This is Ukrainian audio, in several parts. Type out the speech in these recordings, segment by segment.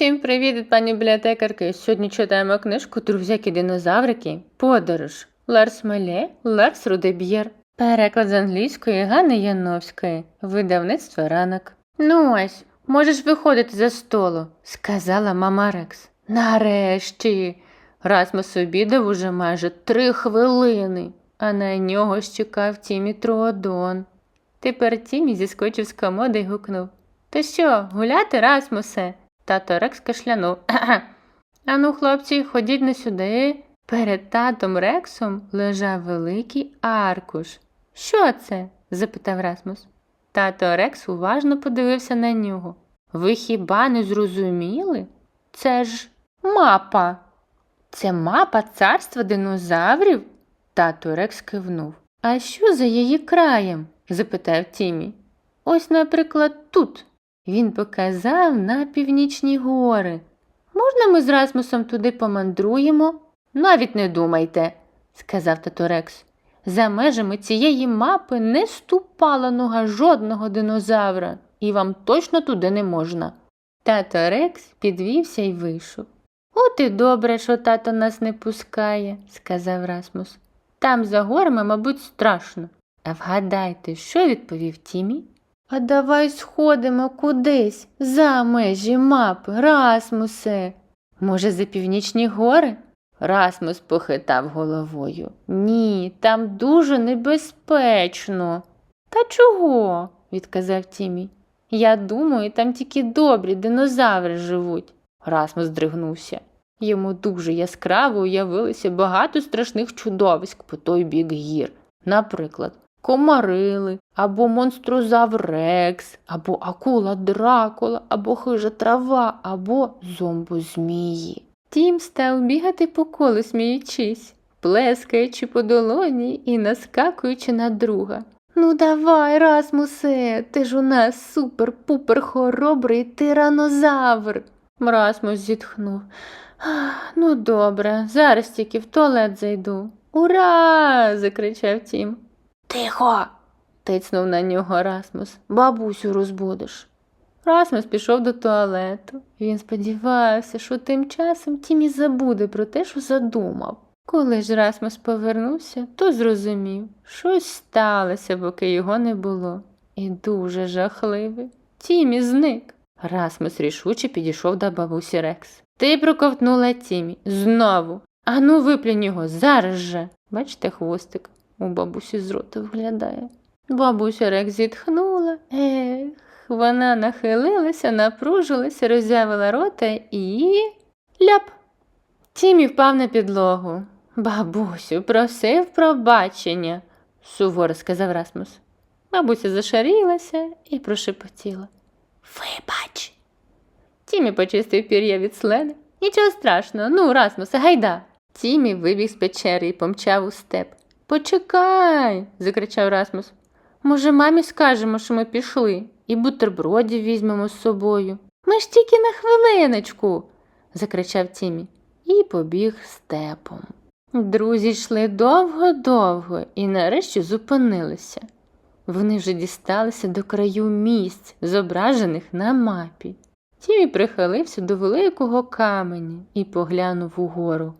Всім привіт від пані бібліотекарки. Сьогодні читаємо книжку Друзяки динозаврики. Подорож. Ларс Меле, Ларс Рудеб'єр. Переклад з англійської Ганни Яновської. Видавництво ранок. Ну ось, можеш виходити за столу, сказала мама Рекс. Нарешті. Расмус обідав уже майже три хвилини, а на нього ж чекав Тімі Троодон. Тепер Тімі зіскочив з комоди й гукнув. То що, гуляти, Расмусе? Тато Рекс кашлянув. Ану, хлопці, ходіть не сюди. Перед татом Рексом лежав великий аркуш. Що це? запитав Расмус. Тато Рекс уважно подивився на нього. Ви хіба не зрозуміли? Це ж мапа. Це мапа царства динозаврів? Тато Рекс кивнув. А що за її краєм? запитав Тімі. Ось, наприклад, тут. Він показав на північні гори. Можна ми з Расмусом туди помандруємо? Навіть не думайте, сказав тато Рекс. За межами цієї мапи не ступала нога жодного динозавра, і вам точно туди не можна. Тато підвівся і вийшов. От і добре, що тато нас не пускає, сказав Расмус. Там за горами, мабуть, страшно. А вгадайте, що відповів Тімі? А давай сходимо кудись за межі мапи, Расмусе. Може, за північні гори? Расмус похитав головою. Ні, там дуже небезпечно. Та чого? відказав Тімі. Я думаю, там тільки добрі динозаври живуть. Расмус здригнувся. Йому дуже яскраво уявилося багато страшних чудовиськ по той бік гір. Наприклад, комарили, або монстрозавр Рекс, або акула Дракула, або хижа трава, або зомбозмії. Тім став бігати по колу, сміючись, плескаючи по долоні і наскакуючи на друга. Ну давай, Расмусе, ти ж у нас супер-пупер хоробрий тиранозавр. Расмус зітхнув. Ну, добре, зараз тільки в туалет зайду. Ура! закричав Тім. Тихо. Тицнув на нього Расмус. Бабусю розбудиш. Расмус пішов до туалету. Він сподівався, що тим часом Тімі забуде про те, що задумав. Коли ж Расмус повернувся, то зрозумів, щось сталося, поки його не було. І дуже жахливе. Тімі зник. Расмус рішуче підійшов до бабусі Рекс. Ти проковтнула Тімі. Знову. Ану, виплюнь його зараз же. Бачите, хвостик у бабусі з рота виглядає. Бабуся Рекс зітхнула. Ех, вона нахилилася, напружилася, роззявила рота і. ляп. Тімі впав на підлогу. Бабусю, просив пробачення, суворо сказав Расмус. Бабуся зашарілася і прошепотіла. Вибач. Тімі почистив пір'я від слени. Нічого страшного, ну, Расмусе, гайда. Тімі вибіг з печери і помчав у степ. Почекай, закричав Расмус. Може, мамі скажемо, що ми пішли, і бутербродів візьмемо з собою. Ми ж тільки на хвилиночку, закричав Тімі і побіг степом. Друзі йшли довго-довго і нарешті зупинилися. Вони вже дісталися до краю місць, зображених на мапі. Тімі прихилився до великого каменя і поглянув угору.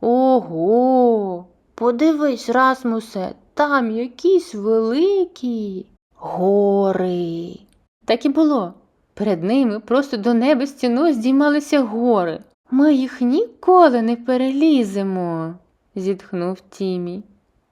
Ого, подивись, Расмусе, там якісь великі гори. Так і було. Перед ними просто до неба стіною здіймалися гори. Ми їх ніколи не переліземо, зітхнув Тімі.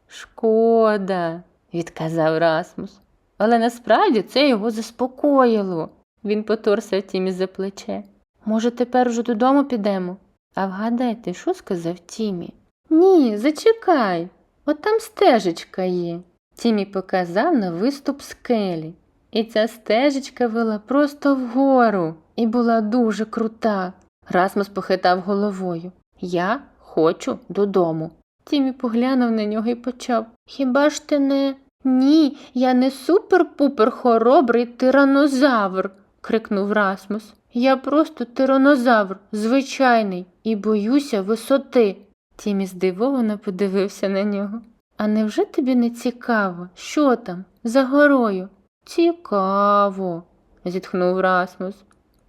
Шкода, відказав Расмус. Але насправді це його заспокоїло. Він поторсав Тімі за плече. Може, тепер уже додому підемо? А вгадайте, що сказав Тімі? Ні, зачекай, от там стежечка є. Тімі показав на виступ скелі. І ця стежечка вела просто вгору і була дуже крута. Расмус похитав головою. Я хочу додому. Тімі поглянув на нього і почав. Хіба ж ти не. Ні, я не супер-пупер хоробрий тиранозавр, крикнув Расмус. Я просто тиранозавр, звичайний, і боюся висоти. Тімі здивовано подивився на нього. А невже тобі не цікаво, що там, за горою? Цікаво, зітхнув Расмус.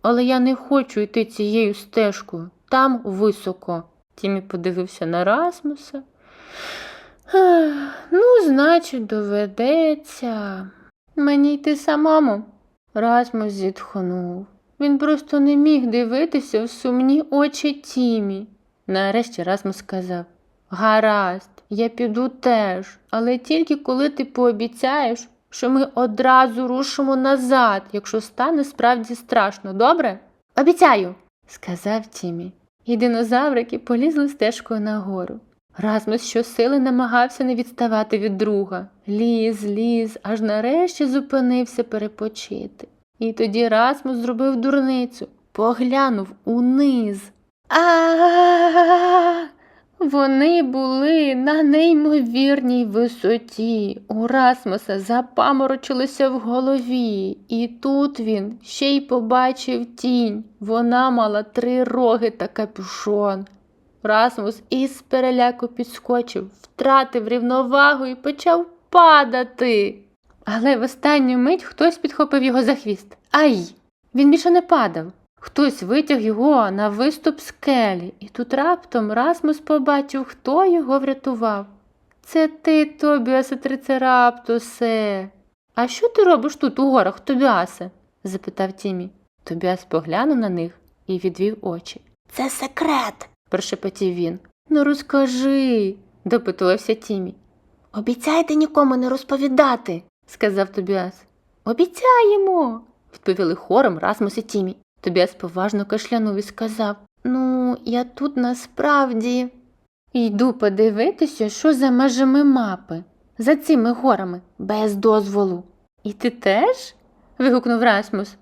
але я не хочу йти цією стежкою. Там високо. Тімі подивився на Расмуса. Ну, значить, доведеться. Мені йти самому. Расмус зітхнув. Він просто не міг дивитися в сумні очі Тімі. Нарешті Расмус сказав: Гаразд, я піду теж, але тільки коли ти пообіцяєш, що ми одразу рушимо назад, якщо стане справді страшно, добре? Обіцяю, сказав Тімі. І динозаврики полізли стежкою нагору. Расмус щосили намагався не відставати від друга. Ліз, ліз, аж нарешті зупинився перепочити. І тоді Расмус зробив дурницю, поглянув униз. А вони були на неймовірній висоті. У Расмуса запаморочилося в голові, і тут він ще й побачив тінь. Вона мала три роги та капюшон. Расмус із переляку підскочив, втратив рівновагу і почав падати. Але в останню мить хтось підхопив його за хвіст. Ай! Він більше не падав. Хтось витяг його на виступ скелі, і тут раптом Расмус побачив, хто його врятував. Це ти, Тобіасе Трицераптусе. А що ти робиш тут у горах, Тобіасе? запитав Тімі. Тобіас поглянув на них і відвів очі. Це секрет. прошепотів він. Ну розкажи, допитувався Тімі. Обіцяйте нікому не розповідати. сказав Тобіас. Обіцяємо, відповіли хором Расмус і Тімі. Тобіас поважно кашлянув і сказав Ну, я тут насправді. Йду подивитися, що за межами мапи, за цими горами, без дозволу. І ти теж? вигукнув Расмус.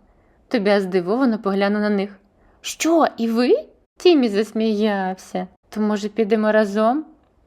Тобіас здивовано поглянув на них. Що, і ви? Тімі засміявся. То, може, підемо разом?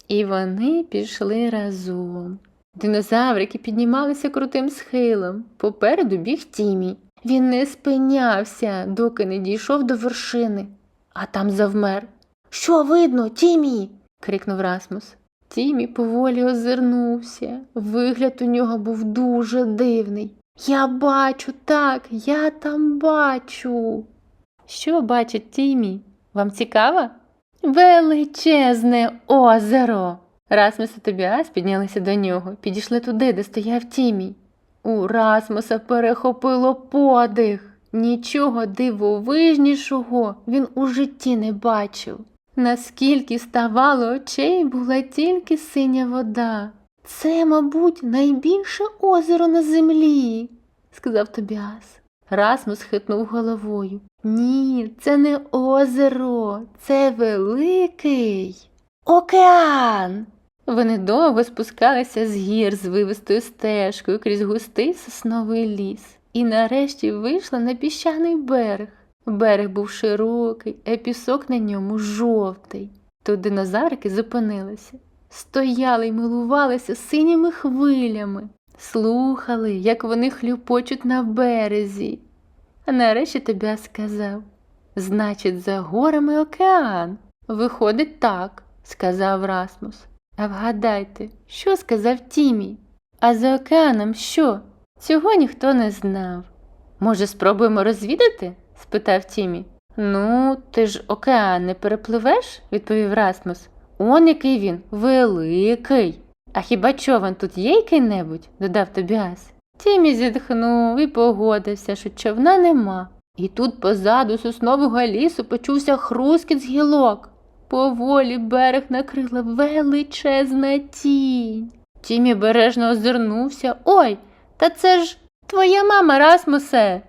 І вони пішли разом. Динозаврики піднімалися крутим схилом. Попереду біг Тімі. Він не спинявся, доки не дійшов до вершини, а там завмер. Що видно, Тімі? крикнув Расмус. Тімі поволі озирнувся. Вигляд у нього був дуже дивний. Я бачу, так, я там бачу. Що бачить Тімі? Вам цікаво? Величезне озеро. Расмус і Тобіас піднялися до нього, підійшли туди, де стояв Тімі. У Расмуса перехопило подих. Нічого дивовижнішого він у житті не бачив. Наскільки ставало очей, була тільки синя вода. Це, мабуть, найбільше озеро на землі, сказав Тобіас. Расмус хитнув головою. Ні, це не озеро, це великий океан. Вони довго спускалися з гір з вивистою стежкою крізь густий сосновий ліс і нарешті вийшли на піщаний берег. Берег був широкий, а пісок на ньому жовтий. Тут динозаврики зупинилися, стояли й милувалися синіми хвилями, слухали, як вони хлюпочуть на березі. А нарешті тобі сказав Значить, за горами океан. Виходить так, сказав Расмус. А вгадайте, що сказав Тімі? А за океаном що? Цього ніхто не знав. Може, спробуємо розвідати? спитав Тімі. Ну, ти ж океан не перепливеш, відповів Расмус. Он який він великий. А хіба човен тут є який-небудь? додав Тобіас. Тімі зітхнув і погодився, що човна нема. І тут позаду соснового лісу почувся хрускіт з гілок. Поволі берег накрила величезна тінь. Тімі бережно озирнувся. Ой, та це ж твоя мама, Расмусе.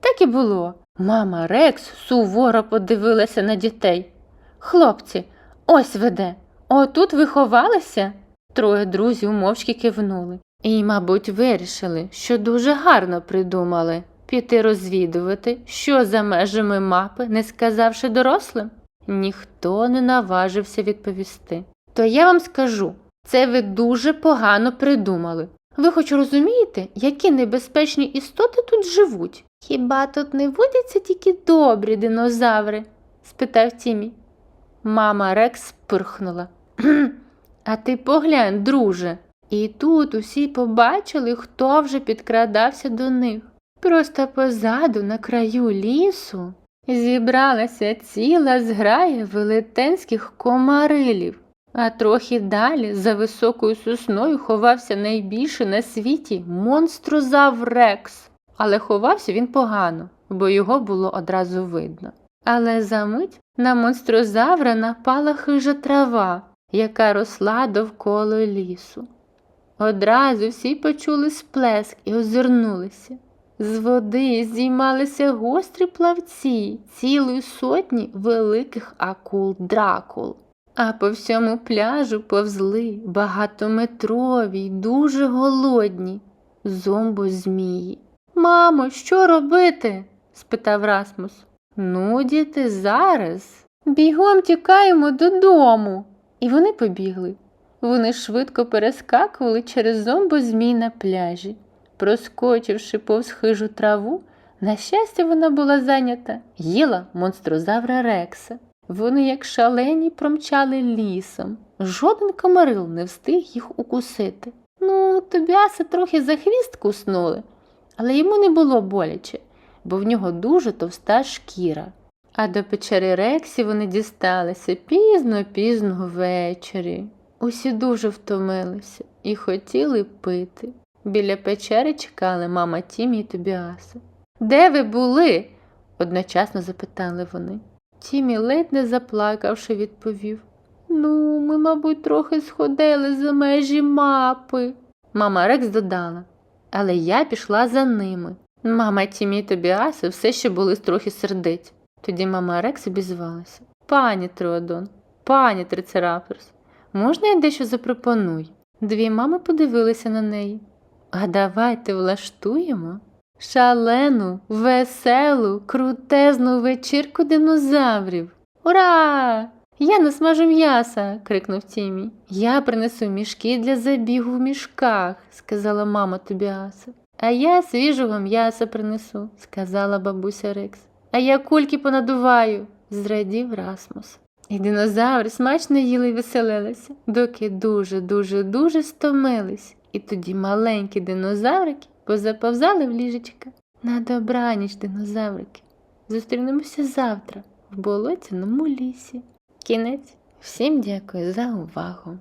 Так і було. Мама Рекс суворо подивилася на дітей. Хлопці, ось веде. Отут ви ховалися? Троє друзів мовчки кивнули. І, мабуть, вирішили, що дуже гарно придумали піти розвідувати, що за межами мапи, не сказавши дорослим. Ніхто не наважився відповісти. То я вам скажу, це ви дуже погано придумали. Ви хоч розумієте, які небезпечні істоти тут живуть? Хіба тут не водяться тільки добрі динозаври? спитав Тімі. Мама Рекс пирхнула. А ти поглянь, друже. І тут усі побачили, хто вже підкрадався до них. Просто позаду, на краю лісу, зібралася ціла зграя велетенських комарилів, а трохи далі, за високою сосною, ховався найбільший на світі монстрозавр Рекс. Але ховався він погано, бо його було одразу видно. Але за мить на монстрозавра напала хижа трава, яка росла довкола лісу. Одразу всі почули сплеск і озирнулися. З води здіймалися гострі плавці цілої сотні великих акул дракул. А по всьому пляжу повзли багатометрові й дуже голодні зомбозмії. Мамо, що робити? спитав Расмус. Ну, діти, зараз. Бігом тікаємо додому. І вони побігли. Вони швидко перескакували через зомбозмій на пляжі. Проскочивши повз хижу траву, на щастя, вона була зайнята, їла монстрозавра Рекса. Вони, як шалені, промчали лісом. Жоден комарил не встиг їх укусити. Ну, Тобіаса трохи за хвіст куснули, але йому не було боляче, бо в нього дуже товста шкіра. А до печери Рексі вони дісталися пізно-пізно ввечері. Усі дуже втомилися і хотіли пити. Біля печери чекали мама Тімі і Тобіаса. Де ви були? одночасно запитали вони. Тімі, ледь не заплакавши, відповів. Ну, ми, мабуть, трохи сходили за межі мапи. Мама Рекс додала, але я пішла за ними. Мама Тімі і Тобіаси все ще були трохи сердиті. Тоді мама Рекс обізвалася. Пані Троодон, пані Трицераперс, можна я дещо запропоную? Дві мами подивилися на неї. А давайте влаштуємо шалену, веселу, крутезну вечірку динозаврів. Ура! Я насмажу м'яса, крикнув Тімі. Я принесу мішки для забігу в мішках, сказала мама Тобіаса. А я свіжого м'яса принесу, сказала бабуся Рекс. А я кульки понадуваю, зрадів Расмус. І динозаври смачно їли й веселилися, доки дуже-дуже дуже стомились. І тоді маленькі динозаврики позаповзали в ліжечка. На добраніч, динозаврики. Зустрінемося завтра в болотяному лісі. Кінець. Всім дякую за увагу.